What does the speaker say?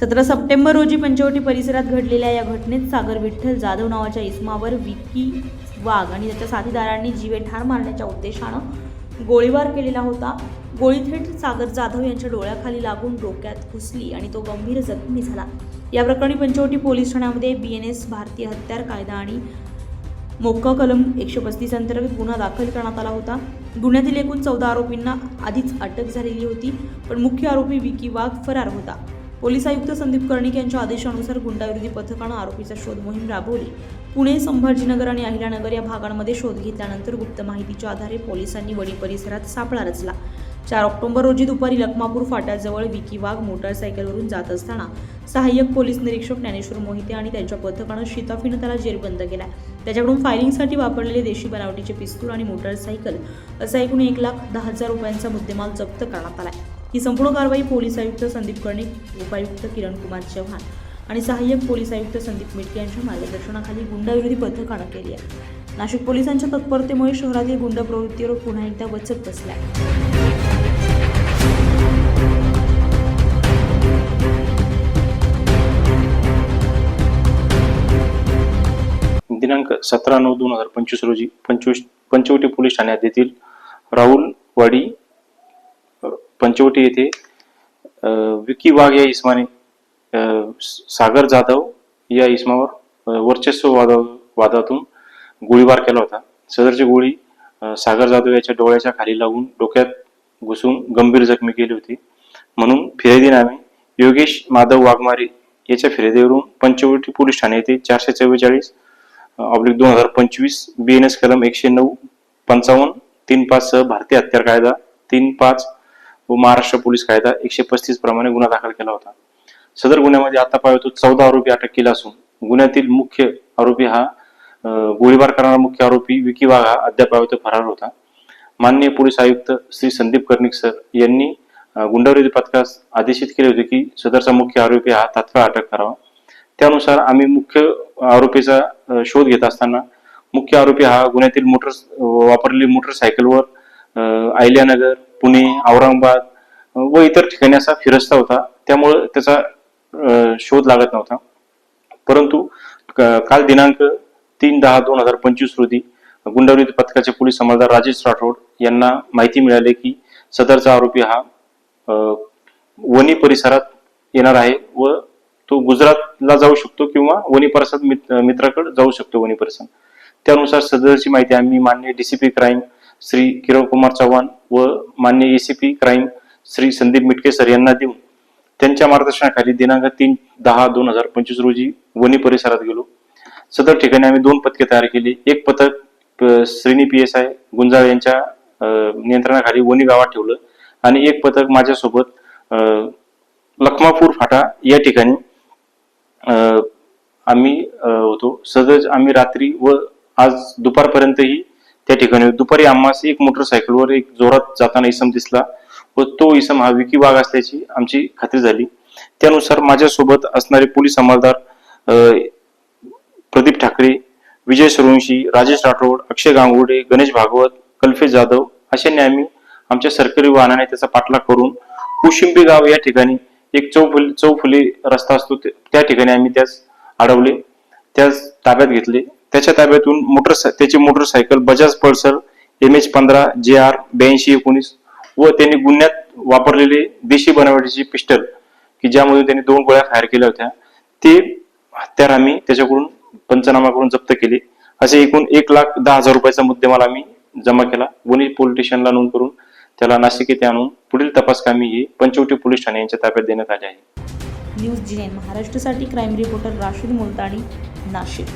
सतरा सप्टेंबर रोजी पंचवटी परिसरात घडलेल्या या घटनेत सागर विठ्ठल जाधव नावाच्या इसमावर विकी वाघ आणि त्याच्या साथीदारांनी जीवे ठार मारण्याच्या उद्देशानं गोळीबार केलेला होता. गोळी थेट सागर जाधव यांच्या डोळ्याखाली लागून डोक्यात घुसली आणि तो गंभीर जखमी झाला. या प्रकरणी पंचवटी पोलीस ठाण्यामध्ये बी एन एस भारतीय हत्यार कायदा आणि मोक्का कलम एकशे पस्तीस अंतर्गत गुन्हा दाखल करण्यात आला होता. गुन्ह्यातील एकूण चौदा आरोपींना आधीच अटक झालेली होती पण मुख्य आरोपी विकी वाघ फरार होता. पोलीस आयुक्त संदीप कर्णिक यांच्या आदेशानुसार गुंडाविरोधी पथकानं आरोपीचा शोध मोहीम राबवली. पुणे संभाजीनगर आणि अहिल्यानगर या भागांमध्ये शोध घेतल्यानंतर गुप्त माहितीच्या आधारे पोलिसांनी वडी परिसरात सापळा रचला. चार ऑक्टोबर रोजी दुपारी लखमापूर फाट्याजवळ विकी वाघ मोटारसायकलवरून जात असताना सहाय्यक पोलीस निरीक्षक ज्ञानेश्वर मोहिते आणि त्यांच्या पथकानं शिताफीनं त्याला जेरबंद केला त्याच्याकडून फायरिंगसाठी वापरलेले देशी बनावटीचे पिस्तूल आणि मोटारसायकल असा एकूण एक लाख दहा हजार रुपयांचा मुद्देमाल जप्त करण्यात आला ही संपूर्ण कारवाई पोलीस आयुक्त संदीप कर्णिक उपायुक्त किरण कुमार चव्हाण आणि सहाय्यक पोलीस आयुक्त संदीप मिटके यांच्या मार्गदर्शनाखाली गुंडाविरोधी पथकानं केली आहे. नाशिक पोलिसांच्या तत्परतेमुळे शहरातील गुंड प्रवृत्तीवर पुन्हा एकदा वचक बसल्या. दिनांक सतरा नऊ दोन हजार पंचवीस रोजी पंचवीस पंचवटी पोलीस ठाण्यात येथील राहुल वाडी पंचवटी येथे विकी वाघ या इसमाने सागर जाधव या इसमावर वर्चस्व वादा वादातून गोळीबार केला होता. सदरची गोळी सागर जाधव याच्या डोळ्याच्या खाली लागून डोक्यात घुसून गंभीर जखमी केली होती. म्हणून फिर्यादीनामे योगेश माधव वाघमारे याच्या फिर्यादीवरून पंचवटी पोलीस ठाणे येथे चारशे चव्वेचाळीस ऑब्लिक दोन हजार पंचवीस बी एन एस कलम एकशे नऊ पंचावन्न तीन पाच सह भारतीय हत्यार कायदा तीन पाच व महाराष्ट्र पोलीस कायदा एकशे पस्तीस प्रमाणे गुन्हा दाखल केला होता. सदर गुन्ह्यामध्ये आता आतापर्यंत चौदा आरोपी अटक केला असून गुन्ह्यातील मुख्य आरोपी हा गोळीबार करणारा मुख्य आरोपी विकी वाघ हा अद्याप फरार होता. माननीय पोलीस आयुक्त श्री संदीप कर्णिक सर यांनी गुंडावरी गुंडाविरोधी पथकास आदेशित केले होते की सदरचा मुख्य आरोपी हा तात्काळ अटक करावा. त्यानुसार आम्ही मुख्य आरोपीचा शोध घेत असताना मुख्य आरोपी हा गुन्ह्यातील मोटर वापरलेली मोटरसायकलवर अहिल्यानगर पुणे औरंगाबाद व इतर ठिकाणी असा फिरस्ता होता. त्यामुळं त्याचा शोध लागत नव्हता. परंतु काल दिनांक तीन दहा दोन हजार पंचवीस रोजी गुंडाविरोधी पथकाचे पोलीस अंमलदार राजेश राठोड यांना माहिती मिळाली की सदरचा आरोपी हा वनी वणी परिसरात येणार आहे व तो गुजरातला जाऊ शकतो किंवा वणी परिसरात मित्राकडे जाऊ शकतो वणी परिसर. त्यानुसार सदरची माहिती आम्ही मान्य डीसीपी क्राईम श्री किरण कुमार चव्हाण व मान्य ACP crime Shri Sandeep Mitke sir यांना देऊन त्यांच्या मार्गदर्शनाखाली दिनांक तीन दहा दोन हजार पंचवीस रोजी वणी परिसरात गेलो. सदर ठिकाणी आम्ही दोन पथके तयार केली. एक पथक श्रीनी श्रेणी पी एस आय गुंजाळ यांच्या नियंत्रणाखाली वणी गावात ठेवलं आणि एक पथक माझ्यासोबत लखमापूर फाटा या ठिकाणी आम्ही होतो. सदज आम्ही रात्री व आज दुपारपर्यंतही त्या ठिकाणी दुपारी आम्हास एक मोटरसायकलवर एक जोरात जाताना इसम दिसला व तो इसम हा विकी वाघ असल्याची आमची खात्री झाली. त्यानुसार माझ्यासोबत असणारे पोलीस अंमलदार प्रदीप ठाकरे विजय सूर्यवंशी राजेश राठोड अक्षय गांगुडे गणेश भागवत कल्फे जाधव अशांनी आम्ही आमच्या सरकारी वाहनाने त्याचा पाठलाग करून कुशिंबी गाव या ठिकाणी एक चौफुली चौफुली रस्ता असतो त्या ठिकाणी आम्ही त्यास अडवले त्यास ताब्यात घेतले. त्याच्या ताब्यातून मोटर त्याची motorcycle Bajaj Pulsar M H पंधरा जे आर ब्याऐंशी एकोणीस व त्यांनी गुन्ह्यात वापरलेले देशी बनावटीचे पिस्टल की ज्यामधून त्यांनी दोन गोळ्या फायर केल्या होत्या ते हत्यार आम्ही त्याच्याकडून पंचनामा करून जप्त केले. असे एकूण एक लाख दहा हजार रुपयाचा मुद्देमाल आम्ही जमा केला. वणी पोलीस स्टेशनला नोंद करून त्याला नाशिक येथे आणून पुढील तपास कामी ही पंचवटी पोलीस ठाणे यांच्या ताब्यात देण्यात आले आहे. न्यूज जी महाराष्ट्रासाठी क्राईम रिपोर्टर राशीद मुलतानी नाशिक.